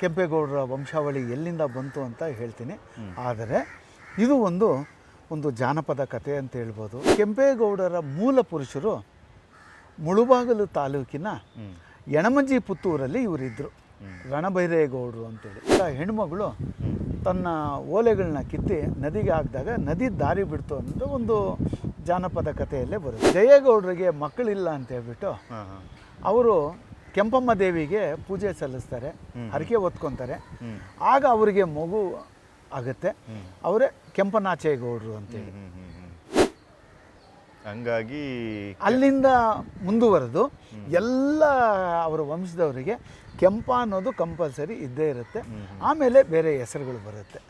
ಕೆಂಪೇಗೌಡರ ವಂಶಾವಳಿ ಎಲ್ಲಿಂದ ಬಂತು ಅಂತ ಹೇಳ್ತೀನಿ. ಆದರೆ ಇದು ಒಂದು ಒಂದು ಜಾನಪದ ಕಥೆ ಅಂತ ಹೇಳ್ಬೋದು. ಕೆಂಪೇಗೌಡರ ಮೂಲ ಪುರುಷರು ಮುಳುಬಾಗಲು ತಾಲೂಕಿನ. ಯಣಮಂಜಿ ಪುತ್ತೂರಲ್ಲಿ ಇವರಿದ್ದರು ರಣಭೈರೇಗೌಡರು ಅಂತೇಳಿ. ಆ ಹೆಣ್ಮಗಳು ತನ್ನ ಓಲೆಗಳನ್ನ ಕಿತ್ತಿ ನದಿಗೆ ಹಾಕಿದಾಗ ನದಿ ದಾರಿ ಬಿಡ್ತು ಅನ್ನೋದು ಒಂದು ಜಾನಪದ ಕಥೆಯಲ್ಲೇ ಬರುತ್ತೆ. ಜಯೇಗೌಡರಿಗೆ ಮಕ್ಕಳಿಲ್ಲ ಅಂತ ಹೇಳ್ಬಿಟ್ಟು ಅವರು ಕೆಂಪಮ್ಮ ದೇವಿಗೆ ಪೂಜೆ ಸಲ್ಲಿಸ್ತಾರೆ ಹರಕೆ ಹೊತ್ಕೊತಾರೆ. ಆಗ ಅವರಿಗೆ ಮಗು ಆಗುತ್ತೆ. ಅವರೇ ಅವರೇ ಕೆಂಪನಾಚೇಗೌಡರು ಅಂತೇಳಿ. ಹಂಗಾಗಿ ಅಲ್ಲಿಂದ ಮುಂದುವರೆದು ಎಲ್ಲ ಅವರ ವಂಶದವರಿಗೆ ಕೆಂಪ ಅನ್ನೋದು ಕಂಪಲ್ಸರಿ ಇದ್ದೇ ಇರುತ್ತೆ. ಆಮೇಲೆ ಬೇರೆ ಹೆಸರುಗಳು ಬರುತ್ತೆ.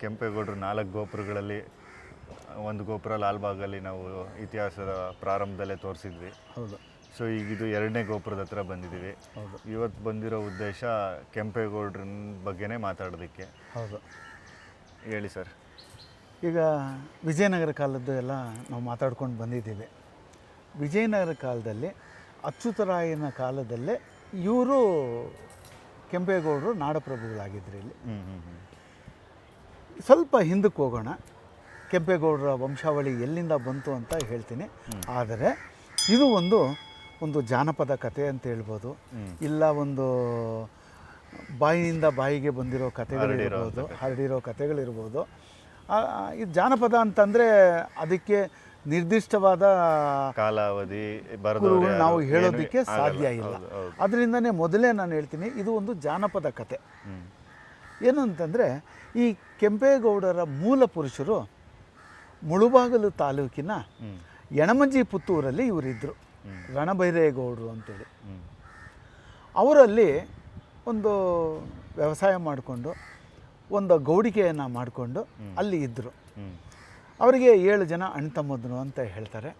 ಕೆಂಪೇಗೌಡರು ನಾಲ್ಕು ಗೋಪುರಗಳಲ್ಲಿ ಒಂದು ಗೋಪುರ ಲಾಲ್ಬಾಗಲ್ಲಿ ನಾವು ಇತಿಹಾಸದ ಪ್ರಾರಂಭದಲ್ಲೇ ತೋರಿಸಿದ್ವಿ. ಹೌದು. ಸೊ ಈಗ ಇದು ಎರಡನೇ ಗೋಪುರದ ಹತ್ರ ಬಂದಿದ್ದೀವಿ. ಹೌದು. ಇವತ್ತು ಬಂದಿರೋ ಉದ್ದೇಶ ಕೆಂಪೇಗೌಡ್ರ ಬಗ್ಗೆನೇ ಮಾತಾಡೋದಕ್ಕೆ. ಹೌದು. ಹೇಳಿ ಸರ್. ಈಗ ವಿಜಯನಗರ ಕಾಲದ್ದು ಎಲ್ಲ ನಾವು ಮಾತಾಡ್ಕೊಂಡು ಬಂದಿದ್ದೀವಿ. ವಿಜಯನಗರ ಕಾಲದಲ್ಲಿ ಅಚ್ಯುತರಾಯನ ಕಾಲದಲ್ಲೇ ಇವರು ಕೆಂಪೇಗೌಡರು ನಾಡಪ್ರಭುಗಳಾಗಿದ್ದರು ಇಲ್ಲಿ. ಹ್ಞೂ ಹ್ಞೂ ಹ್ಞೂ ಸ್ವಲ್ಪ ಹಿಂದಕ್ಕೆ ಹೋಗೋಣ. ಕೆಂಪೇಗೌಡರ ವಂಶಾವಳಿ ಎಲ್ಲಿಂದ ಬಂತು ಅಂತ ಹೇಳ್ತೀನಿ. ಆದರೆ ಇದು ಒಂದು ಒಂದು ಜಾನಪದ ಕಥೆ ಅಂತ ಹೇಳ್ಬೋದು. ಇಲ್ಲ ಒಂದು ಬಾಯಿಯಿಂದ ಬಾಯಿಗೆ ಬಂದಿರೋ ಕತೆಗಳಿರ್ಬೋದು ಹರಡಿರೋ ಕಥೆಗಳಿರ್ಬೋದು ಇದು ಜಾನಪದ ಅಂತಂದರೆ ಅದಕ್ಕೆ ನಿರ್ದಿಷ್ಟವಾದ ಕಾಲಾವಧಿ ನಾವು ಹೇಳೋದಕ್ಕೆ ಸಾಧ್ಯ ಇಲ್ಲ. ಅದರಿಂದನೇ ಮೊದಲೇ ನಾನು ಹೇಳ್ತೀನಿ ಇದು ಒಂದು ಜಾನಪದ ಕತೆ. ಏನು ಅಂತಂದರೆ ಈ ಕೆಂಪೇಗೌಡರ ಮೂಲ ಪುರುಷರು ಮುಳುಬಾಗಲು ತಾಲೂಕಿನ ಯಣಮಂಜಿ ಪುತ್ತೂರಲ್ಲಿ ಇವರಿದ್ದರು ರಣಭೈರೇಗೌಡರು ಅಂತೇಳಿ. ಅವರಲ್ಲಿ ಒಂದು ವ್ಯವಸಾಯ ಮಾಡಿಕೊಂಡು ಒಂದು ಗೌಡಿಕೆಯನ್ನು ಮಾಡಿಕೊಂಡು ಅಲ್ಲಿ ಇದ್ದರು ಅವರಿಗೆ ಏಳು ಜನ ಅಣ್ಣ ತಮ್ಮದ್ರು ಅಂತ ಹೇಳ್ತಾರೆ.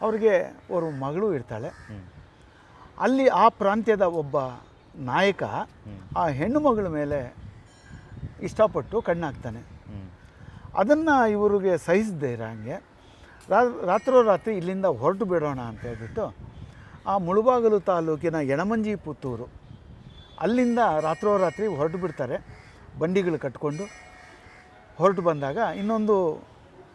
ಅವರಿಗೆ ಅವರು ಮಗಳು ಇರ್ತಾಳೆ. ಅಲ್ಲಿ ಆ ಪ್ರಾಂತ್ಯದ ಒಬ್ಬ ನಾಯಕ ಆ ಹೆಣ್ಣು ಮಗಳ ಮೇಲೆ ಇಷ್ಟಪಟ್ಟು ಕಣ್ಣಾಗ್ತಾನೆ. ಅದನ್ನು ಇವರಿಗೆ ಸಹಿಸದೇ ಇರೋಂಗೆ ರಾ- ರಾತ್ರೋರಾತ್ರಿ ಇಲ್ಲಿಂದ ಹೊರಟು ಬಿಡೋಣ ಅಂತ ಹೇಳ್ಬಿಟ್ಟು ಆ ಮುಳುಬಾಗಲು ತಾಲೂಕಿನ ಯಣಮಂಜಿ ಪುತ್ತೂರು ಅಲ್ಲಿಂದ ರಾತ್ರೋರಾತ್ರಿ ಹೊರಟು ಬಿಡ್ತಾರೆ ಬಂಡಿಗಳು ಕಟ್ಕೊಂಡು ಹೊರಟು ಬಂದಾಗ ಇನ್ನೊಂದು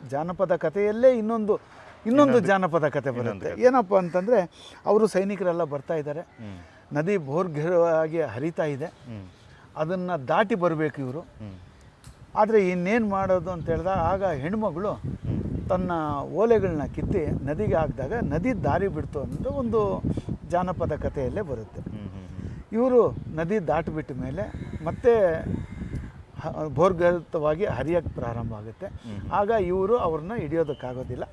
ಜಾನಪದ ಕಥೆಯಲ್ಲೇ ಇನ್ನೊಂದು ಇನ್ನೊಂದು ಜಾನಪದ ಕತೆ ಬರುತ್ತೆ. ಏನಪ್ಪ ಅಂತಂದರೆ ಅವರು ಸೈನಿಕರೆಲ್ಲ ಬರ್ತಾ ಇದ್ದಾರೆ. ನದಿ ಬೋರ್ಘರವಾಗಿ ಹರಿತಾ ಇದೆ. ಅದನ್ನು ದಾಟಿ ಬರಬೇಕು ಇವರು. ಆದರೆ ಇನ್ನೇನು ಮಾಡೋದು ಅಂತ ಹೇಳಿದಾಗ ಆಗ ಹೆಣ್ಮಗಳು ತನ್ನ ಓಲೆಗಳನ್ನ ಕಿತ್ತಿ ನದಿಗೆ ಹಾಕಿದಾಗ ನದಿ ದಾರಿ ಬಿಡ್ತು ಅನ್ನೋದು ಒಂದು ಜಾನಪದ ಕಥೆಯಲ್ಲೇ ಬರುತ್ತೆ. ಇವರು ನದಿ ದಾಟಿಬಿಟ್ಟ ಮೇಲೆ ಮತ್ತೆ ಭೋರ್ಗತವಾಗಿ ಹರಿಯೋಕ್ಕೆ ಪ್ರಾರಂಭ ಆಗುತ್ತೆ. ಆಗ ಇವರು ಅವ್ರನ್ನ ಹಿಡಿಯೋದಕ್ಕಾಗೋದಿಲ್ಲ.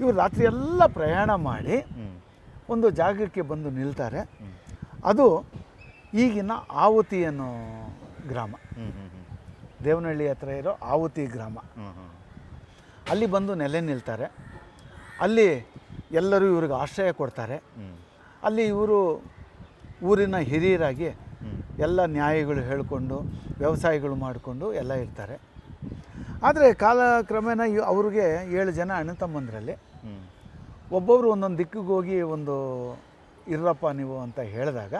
ಇವರು ರಾತ್ರಿ ಎಲ್ಲ ಪ್ರಯಾಣ ಮಾಡಿ ಒಂದು ಜಾಗಕ್ಕೆ ಬಂದು ನಿಲ್ತಾರೆ. ಅದು ಈಗಿನ ಆವತಿ ಅನ್ನೋ ಗ್ರಾಮ. ದೇವನಹಳ್ಳಿ ಹತ್ರ ಇರೋ ಆವತಿ ಗ್ರಾಮ. ಅಲ್ಲಿ ಬಂದು ನೆಲೆ ನಿಲ್ತಾರೆ. ಅಲ್ಲಿ ಎಲ್ಲರೂ ಇವ್ರಿಗೆ ಆಶ್ರಯ ಕೊಡ್ತಾರೆ. ಅಲ್ಲಿ ಇವರು ಊರಿನ ಹಿರಿಯರಾಗಿ ಎಲ್ಲ ನ್ಯಾಯಗಳು ಹೇಳಿಕೊಂಡು ವ್ಯವಸಾಯಗಳು ಮಾಡಿಕೊಂಡು ಎಲ್ಲ ಇರ್ತಾರೆ. ಆದರೆ ಕಾಲಕ್ರಮೇಣ ಅವ್ರಿಗೆ ಏಳು ಜನ ಅಣ್ಣ ತಮ್ಮಂದರಲ್ಲಿ. ಒಬ್ಬೊಬ್ಬರು ಒಂದೊಂದು ದಿಕ್ಕಿಗೆ ಹೋಗಿ ಒಂದು ಇರ್ರಪ್ಪ ನೀವು ಅಂತ ಹೇಳಿದಾಗ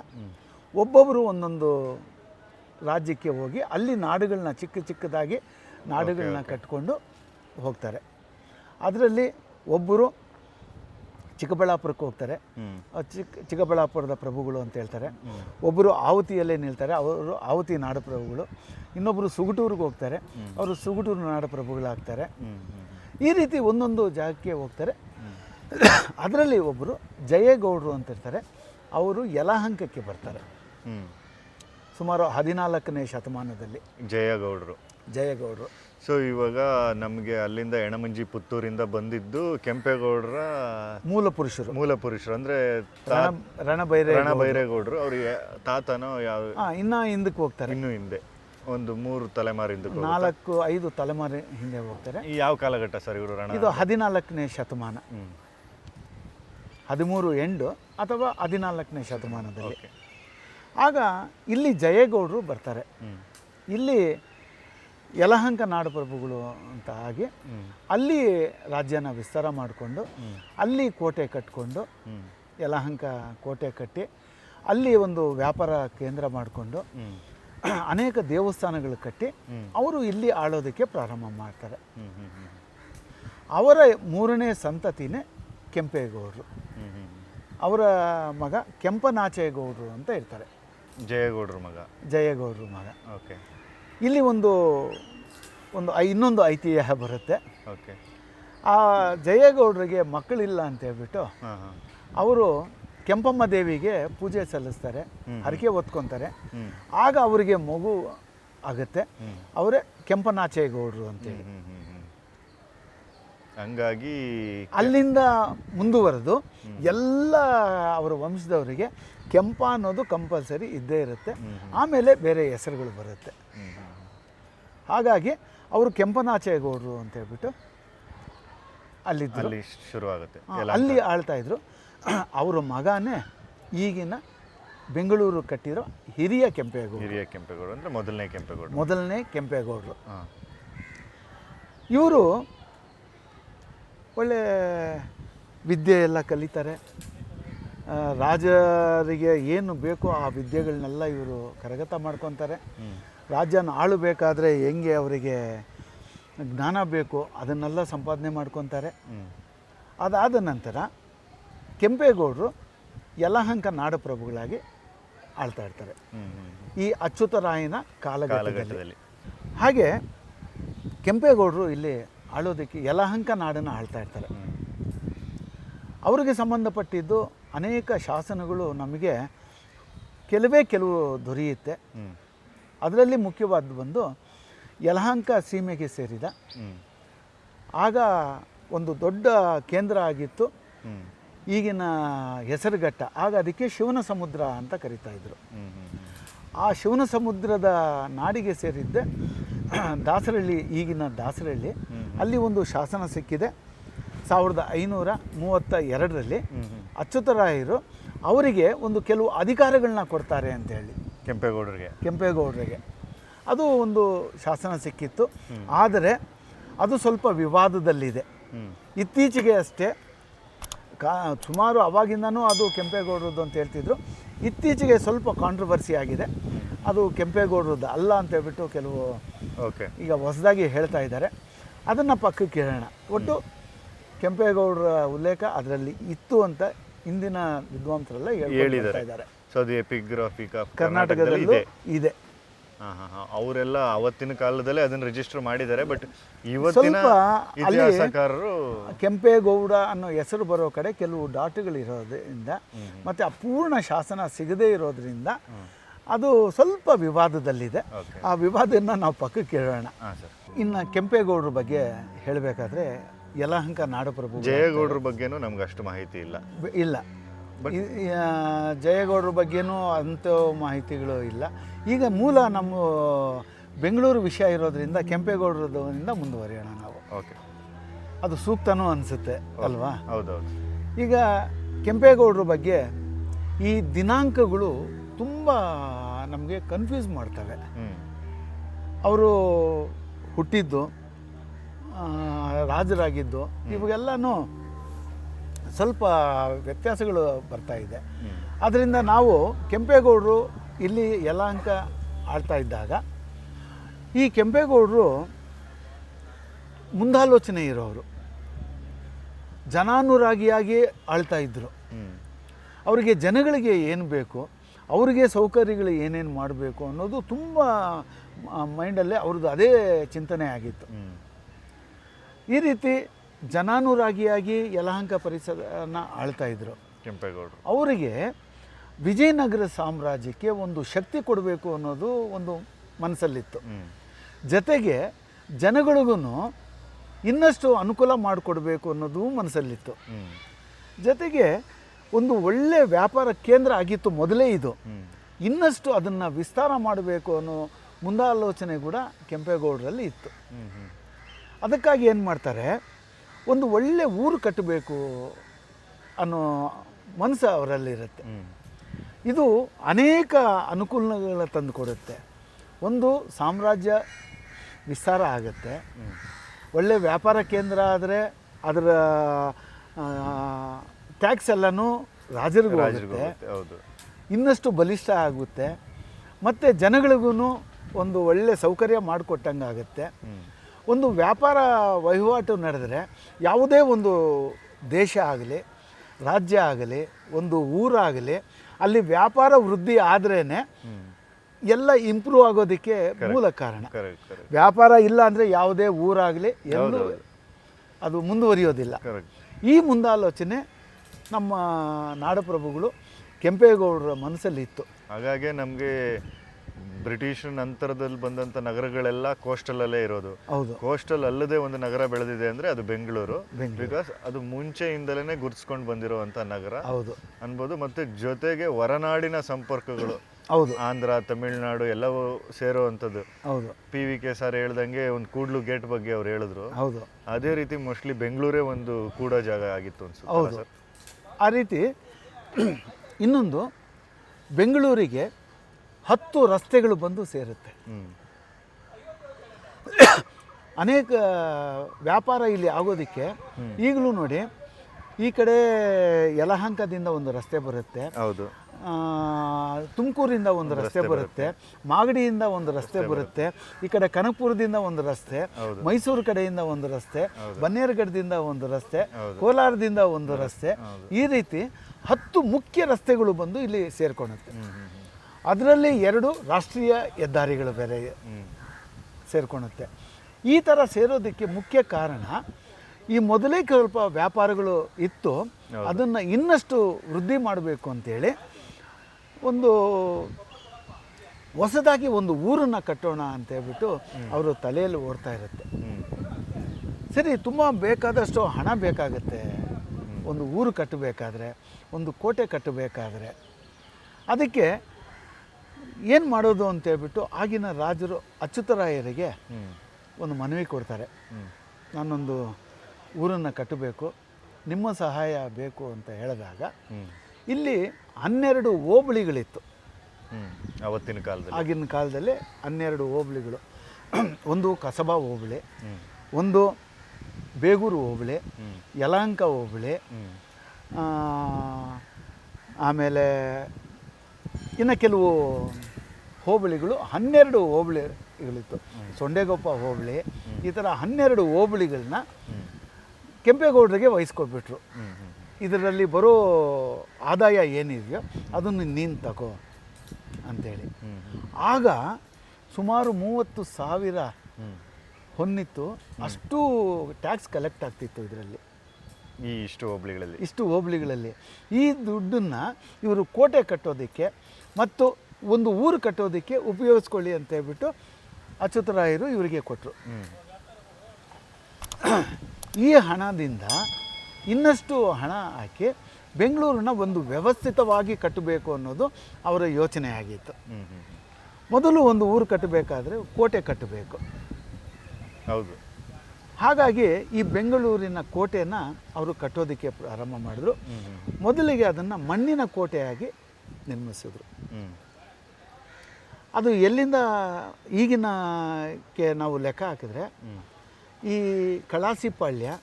ಒಬ್ಬೊಬ್ಬರು ಒಂದೊಂದು ರಾಜ್ಯಕ್ಕೆ ಹೋಗಿ ಅಲ್ಲಿ ನಾಡುಗಳನ್ನ ಚಿಕ್ಕ ಚಿಕ್ಕದಾಗಿ ನಾಡುಗಳನ್ನ ಕಟ್ಕೊಂಡು ಹೋಗ್ತಾರೆ. ಅದರಲ್ಲಿ ಒಬ್ಬರು ಚಿಕ್ಕಬಳ್ಳಾಪುರಕ್ಕೆ ಹೋಗ್ತಾರೆ. ಚಿಕ್ಕ ಚಿಕ್ಕಬಳ್ಳಾಪುರದ ಪ್ರಭುಗಳು ಅಂತ ಹೇಳ್ತಾರೆ. ಒಬ್ಬರು ಆವತಿಯಲ್ಲೇ ನಿಲ್ತಾರೆ. ಅವರು ಆವತಿ ನಾಡು ಪ್ರಭುಗಳು. ಇನ್ನೊಬ್ಬರು ಸುಗುಟೂರಿಗೆ ಹೋಗ್ತಾರೆ. ಅವರು ಸುಗುಟೂರು ನಾಡು ಪ್ರಭುಗಳಾಗ್ತಾರೆ. ಈ ರೀತಿ ಒಂದೊಂದು ಜಾಗಕ್ಕೆ ಹೋಗ್ತಾರೆ. ಅದರಲ್ಲಿ ಒಬ್ಬರು ಜಯೇಗೌಡರು ಅಂತ ಇರ್ತಾರೆ. ಅವರು ಯಲಹಂಕಕ್ಕೆ ಬರ್ತಾರೆ. ಸುಮಾರು ಹದಿನಾಲ್ಕನೇ ಶತಮಾನದಲ್ಲಿ. ಜಯಗೌಡರು. ಜಯಗೌಡರು. ಸೊ ಇವಾಗ ನಮಗೆ ಅಲ್ಲಿಂದ ಎಣಮಂಜಿ ಪುತ್ತೂರಿಂದ ಬಂದಿದ್ದು ಕೆಂಪೇಗೌಡರ ಮೂಲ ಪುರುಷರು ಮೂಲ ಪುರುಷರು ಅಂದರೆ ರಣ ರಣಬೈರೇ ರಣ ಬೈರೇಗೌಡರು ಅವ್ರಿಗೆ ತಾತನೋ ಯಾವ ಇನ್ನೂ ಹಿಂದಕ್ಕೆ ಹೋಗ್ತಾರೆ. ಇನ್ನೂ ಹಿಂದೆ. ಒಂದು ಮೂರು ತಲೆಮಾರಿಂದ ನಾಲ್ಕು ಐದು ತಲೆಮಾರಿ ಹಿಂದೆ ಹೋಗ್ತಾರೆ. ಯಾವ ಕಾಲಘಟ್ಟ ಸರ್ ಇವರು ರಣ ಇದು ಹದಿನಾಲ್ಕನೇ ಶತಮಾನ. ಹದಿಮೂರು ಎಂಡು ಅಥವಾ ಹದಿನಾಲ್ಕನೇ ಶತಮಾನದಲ್ಲಿ. ಆಗ ಇಲ್ಲಿ ಜಯೇಗೌಡರು ಬರ್ತಾರೆ. ಇಲ್ಲಿ ಯಲಹಂಕ ನಾಡಪ್ರಭುಗಳು ಅಂತ ಆಗಿ ಅಲ್ಲಿ ರಾಜ್ಯನ ವಿಸ್ತಾರ ಮಾಡಿಕೊಂಡು ಅಲ್ಲಿ ಕೋಟೆ ಕಟ್ಕೊಂಡು ಯಲಹಂಕ ಕೋಟೆ ಕಟ್ಟಿ ಅಲ್ಲಿ ಒಂದು ವ್ಯಾಪಾರ ಕೇಂದ್ರ ಮಾಡಿಕೊಂಡು ಅನೇಕ ದೇವಸ್ಥಾನಗಳು ಕಟ್ಟಿ ಅವರು ಇಲ್ಲಿ ಆಳೋದಕ್ಕೆ ಪ್ರಾರಂಭ ಮಾಡ್ತಾರೆ. ಅವರ ಮೂರನೇ ಸಂತತಿನೇ ಕೆಂಪೇಗೌಡರು. ಅವರ ಮಗ ಕೆಂಪನಾಚೇಗೌಡರು ಅಂತ ಇರ್ತಾರೆ. ಜಯಗೌಡ್ರ ಮಗ. ಜಯಗೌಡ್ರ ಮಗ. ಓಕೆ ಇಲ್ಲಿ ಒಂದು ಒಂದು ಇನ್ನೊಂದು ಐತಿಹ್ಯ ಬರುತ್ತೆ. ಓಕೆ ಆ ಜಯಗೌಡರಿಗೆ ಮಕ್ಕಳಿಲ್ಲ ಅಂತ ಹೇಳ್ಬಿಟ್ಟು ಅವರು ಕೆಂಪಮ್ಮ ದೇವಿಗೆ ಪೂಜೆ ಸಲ್ಲಿಸ್ತಾರೆ. ಹರಕೆ ಹೊತ್ಕೊತಾರೆ. ಆಗ ಅವರಿಗೆ ಮಗು ಆಗುತ್ತೆ. ಅವರೇ ಕೆಂಪನಾಚೇಗೌಡರು ಅಂತೇಳಿ ಹಂಗಾಗಿ ಅಲ್ಲಿಂದ ಮುಂದುವರೆದು ಎಲ್ಲ ಅವರ ವಂಶದವರಿಗೆ ಕೆಂಪ ಅನ್ನೋದು ಕಂಪಲ್ಸರಿ ಇದ್ದೇ ಇರುತ್ತೆ. ಆಮೇಲೆ ಬೇರೆ ಹೆಸರುಗಳು ಬರುತ್ತೆ. ಹಾಗಾಗಿ ಅವರು ಕೆಂಪನಾಚೇಗೌಡರು ಅಂತ ಹೇಳ್ಬಿಟ್ಟು ಅಲ್ಲಿದ್ದರು. ಅಲ್ಲಿ ಶುರು ಆಗುತ್ತೆ ಅಲ್ಲಿ ಆಳ್ತಾ ಇದ್ರು. ಅವರ ಮಗನೇ ಈಗಿನ ಬೆಂಗಳೂರು ಕಟ್ಟಿರೋ ಹಿರಿಯ ಕೆಂಪೇಗೌಡರು ಹಿರಿಯ ಕೆಂಪೇಗೌಡ ಅಂದ್ರೆ ಮೊದಲನೇ ಕೆಂಪೇಗೌಡ. ಮೊದಲನೇ ಕೆಂಪೇಗೌಡರು. ಇವರು ಒಳ್ಳೆ ವಿದ್ಯೆ ಎಲ್ಲ ಕಲಿತಾರೆ. ರಾಜರಿಗೆ ಏನು ಬೇಕೋ ಆ ವಿದ್ಯೆಗಳನ್ನೆಲ್ಲ ಇವರು ಕರಗತ ಮಾಡ್ಕೊತಾರೆ. ರಾಜ್ಯನ ರಾಜ್ಯನ ಆಳಬೇಕಾದ್ರೆ ಹೆಂಗೆ ಅವರಿಗೆ ಜ್ಞಾನ ಬೇಕು ಅದನ್ನೆಲ್ಲ ಸಂಪಾದನೆ ಮಾಡ್ಕೊತಾರೆ. ಅದಾದ ನಂತರ ಕೆಂಪೇಗೌಡರು ಯಲಹಂಕ ನಾಡಪ್ರಭುಗಳಾಗಿ ಆಳ್ತಾ ಇರ್ತಾರೆ. ಈ ಅಚ್ಯುತರಾಯನ ಕಾಲಘಟ್ಟದಲ್ಲಿ. ಹಾಗೆ ಕೆಂಪೇಗೌಡರು ಇಲ್ಲಿ ಆಳೋದಕ್ಕೆ ಯಲಹಂಕ ನಾಡನ್ನು ಆಳ್ತಾ ಇರ್ತಾರೆ. ಅವರಿಗೆ ಸಂಬಂಧಪಟ್ಟಿದ್ದು ಅನೇಕ ಶಾಸನಗಳು ನಮಗೆ ಕೆಲವೇ ಕೆಲವು ದೊರೆಯುತ್ತೆ. ಅದರಲ್ಲಿ ಮುಖ್ಯವಾದ್ದು ಬಂದು ಯಲಹಂಕ ಸೀಮೆಗೆ ಸೇರಿದ. ಆಗ ಒಂದು ದೊಡ್ಡ ಕೇಂದ್ರ ಆಗಿತ್ತು. ಈಗಿನ ಹೆಸರುಘಟ್ಟ. ಆಗ ಅದಕ್ಕೆ ಶಿವನ ಸಮುದ್ರ ಅಂತ ಕರಿತಾ ಇದ್ರು. ಆ ಶಿವನ ಸಮುದ್ರದ ನಾಡಿಗೆ ಸೇರಿದ್ದೆ. ದಾಸರಳ್ಳಿ ಈಗಿನ ದಾಸರಳ್ಳಿ. ಅಲ್ಲಿ ಒಂದು ಶಾಸನ ಸಿಕ್ಕಿದೆ. ಸಾವಿರದ ಐನೂರ ಮೂವತ್ತ ಎರಡರಲ್ಲಿ ಅಚ್ಯುತರಾಯರು ಅವರಿಗೆ ಒಂದು ಕೆಲವು ಅಧಿಕಾರಗಳನ್ನ ಕೊಡ್ತಾರೆ ಅಂತ ಹೇಳಿ. ಕೆಂಪೇಗೌಡರಿಗೆ. ಕೆಂಪೇಗೌಡರಿಗೆ. ಅದು ಒಂದು ಶಾಸನ ಸಿಕ್ಕಿತ್ತು. ಆದರೆ ಅದು ಸ್ವಲ್ಪ ವಿವಾದದಲ್ಲಿದೆ. ಇತ್ತೀಚೆಗೆ ಅಷ್ಟೇ ಕಾ ಸುಮಾರು ಅವಾಗಿಂದನೂ ಅದು ಕೆಂಪೇಗೌಡರದ್ದು ಅಂತ ಹೇಳ್ತಿದ್ರು. ಇತ್ತೀಚೆಗೆ ಸ್ವಲ್ಪ ಕಾಂಟ್ರವರ್ಸಿ ಆಗಿದೆ. ಅದು ಕೆಂಪೇಗೌಡರದ್ದು ಅಲ್ಲ ಅಂತ ಹೇಳ್ಬಿಟ್ಟು ಕೆಲವು ಓಕೆ. ಈಗ ಹೊಸದಾಗಿ ಹೇಳ್ತಾ ಇದ್ದಾರೆ. ಅದನ್ನು ಪಕ್ಕಕ್ಕೆ ಇಡೋಣ ಒಟ್ಟು ಕೆಂಪೇಗೌಡರ ಉಲ್ಲೇಖ ಅದರಲ್ಲಿ ಇತ್ತು ಅಂತ ಇಂದಿನ ವಿದ್ವಾಂಸರೆಲ್ಲ ಹೇಳಿದ್ದಾರೆ. ಸೊ ಅದು ಎಪಿಗ್ರಾಫಿಕ್ ಕರ್ನಾಟಕದಲ್ಲೂ ಇದೆ. ಇದೆ. ಹಾಂ ಹಾಂ ಹಾಂ. ಅವರೆಲ್ಲ ಅವತ್ತಿನ ಕಾಲದಲ್ಲೇ ಅದನ್ನ ರಿಜಿಸ್ಟರ್ ಮಾಡಿದ್ದಾರೆ ಬಟ್ ಇವತ್ತಿನ ಇತಿಹಾಸಕಾರರು ಕೆಂಪೇಗೌಡ ಅನ್ನೋ ಹೆಸರು ಬರೋ ಕಡೆ ಕೆಲವು ಡಾಟುಗಳಿರೋದ್ರಿಂದ ಮತ್ತೆ ಅಪೂರ್ಣ ಶಾಸನ ಸಿಗದೇ ಇರೋದ್ರಿಂದ ಅದು ಸ್ವಲ್ಪ ವಿವಾದದಲ್ಲಿದೆ. ಆ ವಿವಾದವನ್ನು ನಾವು ಪಕ್ಕಕ್ಕೆ ಇಡೋಣ ಇನ್ನು ಕೆಂಪೇಗೌಡರ ಬಗ್ಗೆ ಹೇಳಬೇಕಾದ್ರೆ ಯಲಹಂಕ ನಾಡಪ್ರಭು ಜಯಗೌಡ್ರ ಬಗ್ಗೆನೂ ನಮ್ಗೆ ಅಷ್ಟು ಮಾಹಿತಿ ಇಲ್ಲ. ಇಲ್ಲ. ಜಯಗೌಡರ ಬಗ್ಗೆನೂ ಅಂಥ ಮಾಹಿತಿಗಳು ಇಲ್ಲ. ಈಗ ಮೂಲ ನಮ್ಮ ಬೆಂಗಳೂರು ವಿಷಯ ಇರೋದ್ರಿಂದ ಕೆಂಪೇಗೌಡರದಿಂದ ಮುಂದುವರಿಯೋಣ ನಾವು. ಓಕೆ. ಅದು ಸೂಕ್ತನೂ ಅನಿಸುತ್ತೆ ಅಲ್ವಾ? ಹೌದೌದು. ಈಗ ಕೆಂಪೇಗೌಡರ ಬಗ್ಗೆ ಈ ದಿನಾಂಕಗಳು ತುಂಬ ನಮಗೆ ಕನ್ಫ್ಯೂಸ್ ಮಾಡ್ತವೆ. ಅವರು ಹುಟ್ಟಿದ್ದು ರಾಜರಾಗಿದ್ದು ಇವಾಗೆಲ್ಲನೂ ಸ್ವಲ್ಪ ವ್ಯತ್ಯಾಸಗಳು ಬರ್ತಾ ಇದೆ. ಆದ್ದರಿಂದ ಅದರಿಂದ ನಾವು ಕೆಂಪೇಗೌಡರು ಇಲ್ಲಿ ಯಲಹಂಕ ಆಳ್ತಾ ಇದ್ದಾಗ ಈ ಕೆಂಪೇಗೌಡರು ಮುಂದಾಲೋಚನೆ ಇರೋರು ಜನಾನುರಾಗಿಯಾಗಿ ಆಳ್ತಾ ಇದ್ದರು ಅವರಿಗೆ ಜನಗಳಿಗೆ ಏನು ಬೇಕು? ಅವರಿಗೆ ಸೌಕರ್ಯಗಳು ಏನೇನು ಮಾಡಬೇಕು ಅನ್ನೋದು ತುಂಬ ಮೈಂಡಲ್ಲೇ ಅವ್ರದ್ದು ಅದೇ ಚಿಂತನೆ ಆಗಿತ್ತು. ಈ ರೀತಿ ಜನಾನುರಾಗಿಯಾಗಿ ಯಲಹಂಕ ಪರಿಸರನ ಆಳ್ತಾ ಇದ್ರು. ಕೆಂಪೇಗೌಡರು. ಅವರಿಗೆ ವಿಜಯನಗರ ಸಾಮ್ರಾಜ್ಯಕ್ಕೆ ಒಂದು ಶಕ್ತಿ ಕೊಡಬೇಕು ಅನ್ನೋದು ಒಂದು ಮನಸ್ಸಲ್ಲಿತ್ತು. ಜೊತೆಗೆ ಜನಗಳಿಗೂ ಇನ್ನಷ್ಟು ಅನುಕೂಲ ಮಾಡಿಕೊಡ್ಬೇಕು ಅನ್ನೋದು ಮನಸ್ಸಲ್ಲಿತ್ತು. ಜೊತೆಗೆ ಒಂದು ಒಳ್ಳೆ ವ್ಯಾಪಾರ ಕೇಂದ್ರ ಆಗಿತ್ತು ಮೊದಲೇ ಇದು. ಇನ್ನಷ್ಟು ಅದನ್ನು ವಿಸ್ತಾರ ಮಾಡಬೇಕು ಅನ್ನೋ ಮುಂದಾಲೋಚನೆ ಕೂಡ ಕೆಂಪೇಗೌಡರಲ್ಲಿ ಇತ್ತು. ಅದಕ್ಕಾಗಿ ಏನು ಮಾಡ್ತಾರೆ ಒಂದು ಒಳ್ಳೆ ಊರು ಕಟ್ಟಬೇಕು ಅನ್ನೋ ಮನಸ್ಸು ಅವರಲ್ಲಿರುತ್ತೆ. ಇದು ಅನೇಕ ಅನುಕೂಲಗಳ ತಂದು ಕೊಡುತ್ತೆ. ಒಂದು ಸಾಮ್ರಾಜ್ಯ ವಿಸ್ತಾರ ಆಗುತ್ತೆ. ಒಳ್ಳೆ ವ್ಯಾಪಾರ ಕೇಂದ್ರ ಆದರೆ ಅದರ ಟ್ಯಾಕ್ಸ್ ಎಲ್ಲನೂ ರಾಜರಿಗೂ ಹೋಗುತ್ತೆ. ಹೌದು. ಇನ್ನಷ್ಟು ಬಲಿಷ್ಠ ಆಗುತ್ತೆ. ಮತ್ತು ಜನಗಳಿಗೂ ಒಂದು ಒಳ್ಳೆ ಸೌಕರ್ಯ ಮಾಡಿಕೊಟ್ಟಂಗೆ ಆಗುತ್ತೆ. ಒಂದು ವ್ಯಾಪಾರ ವಹಿವಾಟು ನಡೆದರೆ ಯಾವುದೇ ಒಂದು ದೇಶ ಆಗಲಿ ರಾಜ್ಯ ಆಗಲಿ ಒಂದು ಊರಾಗಲಿ ಅಲ್ಲಿ ವ್ಯಾಪಾರ ವೃದ್ಧಿ ಆದ್ರೇ ಎಲ್ಲ ಇಂಪ್ರೂವ್ ಆಗೋದಕ್ಕೆ ಮೂಲ ಕಾರಣ. ವ್ಯಾಪಾರ ಇಲ್ಲ ಅಂದರೆ ಯಾವುದೇ ಊರಾಗಲಿ ಎಲ್ಲೂ ಅದು ಮುಂದುವರಿಯೋದಿಲ್ಲ. ಈ ಮುಂದಾಲೋಚನೆ ನಮ್ಮ ನಾಡಪ್ರಭುಗಳು ಕೆಂಪೇಗೌಡರ ಮನಸ್ಸಲ್ಲಿ ಇತ್ತು ಹಾಗಾಗಿ ನಮಗೆ ಬ್ರಿಟಿಷ್ ನಂತರದಲ್ಲಿ ಬಂದಂಥ ನಗರಗಳೆಲ್ಲ ಕೋಸ್ಟಲಲ್ಲೇ ಇರೋದು. ಹೌದು. ಕೋಸ್ಟಲ್ ಅಲ್ಲದೆ ಒಂದು ನಗರ ಬೆಳೆದಿದೆ ಅಂದರೆ ಅದು ಬೆಂಗಳೂರು. ಬಿಕಾಸ್ ಅದು ಮುಂಚೆಯಿಂದಲೇ ಗುರ್ಸ್ಕೊಂಡು ಬಂದಿರುವಂಥ ನಗರ. ಹೌದು. ಅನ್ಬೋದು ಮತ್ತು ಜೊತೆಗೆ ಹೊರನಾಡಿನ ಸಂಪರ್ಕಗಳು. ಹೌದು. ಆಂಧ್ರ ತಮಿಳುನಾಡು ಎಲ್ಲವೂ ಸೇರುವಂಥದ್ದು. ಹೌದು. ಪಿ ವಿ ಕೆ ಸರ್ ಹೇಳ್ದಂಗೆ ಒಂದು ಕೂಡ್ಲು ಗೇಟ್ ಬಗ್ಗೆ ಅವ್ರು ಹೇಳಿದ್ರು. ಹೌದು. ಅದೇ ರೀತಿ ಮೋಸ್ಟ್ಲಿ ಬೆಂಗಳೂರೇ ಒಂದು ಕೂಡ ಜಾಗ ಆಗಿತ್ತು ಅನ್ಸುತ್ತೆ ಸರ್? ಆ ರೀತಿ ಇನ್ನೊಂದು ಬೆಂಗಳೂರಿಗೆ ಹತ್ತು ರಸ್ತೆಗಳು ಬಂದು ಸೇರುತ್ತೆ. ಅನೇಕ ವ್ಯಾಪಾರ ಇಲ್ಲಿ ಆಗೋದಕ್ಕೆ ಈಗಲೂ ನೋಡಿ ಈ ಕಡೆ ಯಲಹಂಕದಿಂದ ಒಂದು ರಸ್ತೆ ಬರುತ್ತೆ. ಹೌದು. ತುಮಕೂರಿಂದ ಒಂದು ರಸ್ತೆ ಬರುತ್ತೆ. ಮಾಗಡಿಯಿಂದ ಒಂದು ರಸ್ತೆ ಬರುತ್ತೆ. ಈ ಕಡೆ ಕನಕಪುರದಿಂದ ಒಂದು ರಸ್ತೆ ಮೈಸೂರು ಕಡೆಯಿಂದ ಒಂದು ರಸ್ತೆ ಬನ್ನೇರುಗಡ್ಡದಿಂದ ಒಂದು ರಸ್ತೆ ಕೋಲಾರದಿಂದ ಒಂದು ರಸ್ತೆ. ಈ ರೀತಿ ಹತ್ತು ಮುಖ್ಯ ರಸ್ತೆಗಳು ಬಂದು ಇಲ್ಲಿ ಸೇರ್ಕೊಳುತ್ತೆ ಅದರಲ್ಲಿ ಎರಡು ರಾಷ್ಟ್ರೀಯ ಹೆದ್ದಾರಿಗಳು ಬೇರೆ ಸೇರ್ಕೊಳುತ್ತೆ ಈ ಥರ ಸೇರೋದಕ್ಕೆ ಮುಖ್ಯ ಕಾರಣ ಈ ಮೊದಲೇ ಸ್ವಲ್ಪ ವ್ಯಾಪಾರಗಳು ಇತ್ತು. ಅದನ್ನು ಇನ್ನಷ್ಟು ವೃದ್ಧಿ ಮಾಡಬೇಕು ಅಂತೇಳಿ ಒಂದು ಹೊಸದಾಗಿ ಒಂದು ಊರನ್ನು ಕಟ್ಟೋಣ ಅಂತ ಹೇಳ್ಬಿಟ್ಟು ಅವರು ತಲೆಯಲ್ಲಿ ಓಡ್ತಾ ಇರುತ್ತೆ. ಸರಿ, ತುಂಬ ಬೇಕಾದಷ್ಟು ಹಣ ಬೇಕಾಗುತ್ತೆ. ಒಂದು ಊರು ಕಟ್ಟಬೇಕಾದ್ರೆ, ಒಂದು ಕೋಟೆ ಕಟ್ಟಬೇಕಾದ್ರೆ. ಅದಕ್ಕೆ ಏನು ಮಾಡೋದು ಅಂತ ಹೇಳ್ಬಿಟ್ಟು ಆಗಿನ ರಾಜರು ಅಚ್ಯುತರಾಯರಿಗೆ ಒಂದು ಮನವಿ ಕೊಡ್ತಾರೆ. ನಾನೊಂದು ಊರನ್ನು ಕಟ್ಟಬೇಕು, ನಿಮ್ಮ ಸಹಾಯ ಬೇಕು ಅಂತ ಹೇಳಿದಾಗ, ಇಲ್ಲಿ ಹನ್ನೆರಡು ಹೋಬಳಿಗಳಿತ್ತು. ಅವತ್ತಿನ ಕಾಲದಲ್ಲಿ. ಆಗಿನ ಕಾಲದಲ್ಲಿ ಹನ್ನೆರಡು ಹೋಬಳಿಗಳು. ಒಂದು ಕಸಬಾ ಹೋಬಳಿ ಒಂದು ಬೇಗೂರು ಹೋಬಳಿ ಯಲಾಂಕ ಯಲಹಂಕ ಹೋಬಳಿ ಆಮೇಲೆ ಇನ್ನು ಕೆಲವು ಹೋಬಳಿಗಳು ಹನ್ನೆರಡು ಹೋಬಳಿಗಳಿತ್ತು. ಸೊಂಡೆಗೊಪ್ಪ ಹೋಬಳಿ ಈ ಥರ ಹನ್ನೆರಡು ಹೋಬಳಿಗಳನ್ನ ಕೆಂಪೇಗೌಡರಿಗೆ ವಹಿಸ್ಕೊಟ್ಬಿಟ್ರು ಇದರಲ್ಲಿ ಬರೋ ಆದಾಯ ಏನಿದೆಯೋ ಅದನ್ನು ನೀನು ತಗೋ ಅಂಥೇಳಿ ಆಗ ಸುಮಾರು ಮೂವತ್ತು ಸಾವಿರ ಹೊನ್ನಿತ್ತು ಅಷ್ಟು ಟ್ಯಾಕ್ಸ್ ಕಲೆಕ್ಟ್ ಆಗ್ತಿತ್ತು ಇದರಲ್ಲಿ. ಈ ಇಷ್ಟು ಹೋಬ್ಳಿಗಳಲ್ಲಿ. ಇಷ್ಟು ಹೋಬ್ಳಿಗಳಲ್ಲಿ. ಈ ದುಡ್ಡನ್ನು ಇವರು ಕೋಟೆ ಕಟ್ಟೋದಕ್ಕೆ ಮತ್ತು ಒಂದು ಊರು ಕಟ್ಟೋದಕ್ಕೆ ಉಪಯೋಗಿಸ್ಕೊಳ್ಳಿ ಅಂತ ಹೇಳ್ಬಿಟ್ಟು ಅಚ್ಯುತರಾಯರು ಇವರಿಗೆ ಕೊಟ್ಟರು ಈ ಹಣದಿಂದ ಇನ್ನಷ್ಟು ಹಣ ಹಾಕಿ ಬೆಂಗಳೂರನ್ನ ಒಂದು ವ್ಯವಸ್ಥಿತವಾಗಿ ಕಟ್ಟಬೇಕು ಅನ್ನೋದು ಅವರ ಯೋಚನೆ ಆಗಿತ್ತು ಮೊದಲು ಒಂದು ಊರು ಕಟ್ಟಬೇಕಾದ್ರೆ ಕೋಟೆ ಕಟ್ಟಬೇಕು. ಹೌದು. ಹಾಗಾಗಿ ಈ ಬೆಂಗಳೂರಿನ ಕೋಟೆನ ಅವರು ಕಟ್ಟೋದಕ್ಕೆ ಪ್ರಾರಂಭ ಮಾಡಿದ್ರು. ಮೊದಲಿಗೆ ಅದನ್ನು ಮಣ್ಣಿನ ಕೋಟೆಯಾಗಿ ನಿರ್ಮಿಸಿದ್ರು. ಅದು ಎಲ್ಲಿಂದ ಈಗಿನಕ್ಕೆ ನಾವು ಲೆಕ್ಕ ಹಾಕಿದ್ರೆ ಈ ಕಳಾಸಿಪಾಳ್ಯ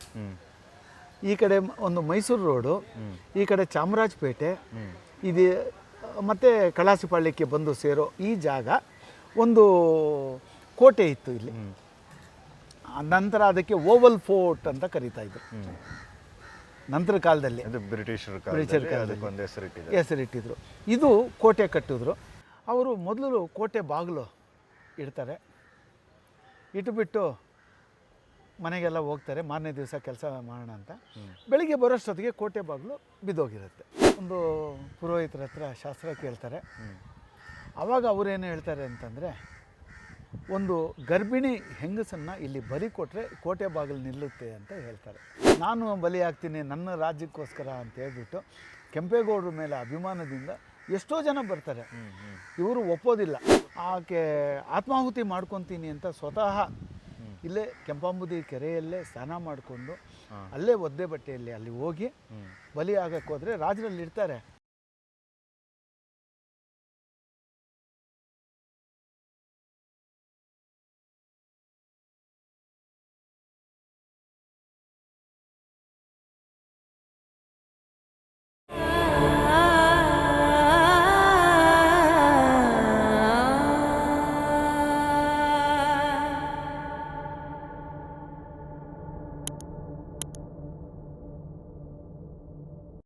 ಈ ಕಡೆ ಒಂದು ಮೈಸೂರು ರೋಡು ಈ ಕಡೆ ಚಾಮರಾಜಪೇಟೆ ಇದು ಮತ್ತು ಕಳಾಸಿಪಾಳ್ಯಕ್ಕೆ ಬಂದು ಸೇರೋ ಈ ಜಾಗ ಒಂದು ಕೋಟೆ ಇತ್ತು ಇಲ್ಲಿ. ನಂತರ ಅದಕ್ಕೆ ಓವಲ್ ಫೋರ್ಟ್ ಅಂತ ಕರೀತಾ ಇದ್ರು. ನಂತರ ಕಾಲದಲ್ಲಿ. ಬ್ರಿಟಿಷರ ಬ್ರಿಟಿಷರ ಕಾಲದಲ್ಲಿ ಕಾಲದಲ್ಲಿ. ಅದಕ್ಕೊಂದು ಹೆಸರಿಟ್ಟಿದೆ ಹೆಸರಿಟ್ಟಿದ್ರು. ಇದು ಕೋಟೆ ಕಟ್ಟಿದ್ರು. ಅವರು ಮೊದಲು ಕೋಟೆ ಬಾಗಿಲು ಇಡ್ತಾರೆ. ಇಟ್ಬಿಟ್ಟು ಮನೆಗೆಲ್ಲ ಹೋಗ್ತಾರೆ ಮಾರನೇ ದಿವಸ ಕೆಲಸ ಮಾಡೋಣ ಅಂತ. ಬೆಳಿಗ್ಗೆ ಬರೋಷ್ಟೊತ್ತಿಗೆ ಕೋಟೆ ಬಾಗಿಲು ಬಿದ್ದೋಗಿರುತ್ತೆ. ಒಂದು ಪುರೋಹಿತರ ಹತ್ರ ಶಾಸ್ತ್ರ ಕೇಳ್ತಾರೆ. ಆವಾಗ ಅವರೇನು ಹೇಳ್ತಾರೆ ಅಂತಂದರೆ ಒಂದು ಗರ್ಭಿಣಿ ಹೆಂಗಸನ್ನು ಇಲ್ಲಿ ಬಲಿ ಕೊಟ್ಟರೆ ಕೋಟೆ ಬಾಗಿಲು ನಿಲ್ಲುತ್ತೆ ಅಂತ ಹೇಳ್ತಾರೆ. ನಾನು ಬಲಿ ಆಗ್ತೀನಿ ನನ್ನ ರಾಜ್ಯಕ್ಕೋಸ್ಕರ ಅಂತ ಹೇಳ್ಬಿಟ್ಟು ಕೆಂಪೇಗೌಡರ ಮೇಲೆ ಅಭಿಮಾನದಿಂದ ಎಷ್ಟೋ ಜನ ಬರ್ತಾರೆ. ಇವರು ಒಪ್ಪೋದಿಲ್ಲ. ಆಕೆ ಆತ್ಮಾಹುತಿ ಮಾಡ್ಕೊತೀನಿ ಅಂತ ಸ್ವತಃ ಇಲ್ಲೇ ಕೆಂಪಾಂಬುದಿ ಕೆರೆಯಲ್ಲೇ ಸ್ನಾನ ಮಾಡಿಕೊಂಡು ಅಲ್ಲೇ ಒದ್ದೆ ಬಟ್ಟೆಯಲ್ಲಿ ಅಲ್ಲಿ ಹೋಗಿ ಬಲಿ ಆಗಕ್ಕೆ ಹೋದರೆ ರಾಜರಲ್ಲಿ ಇರ್ತಾರೆ.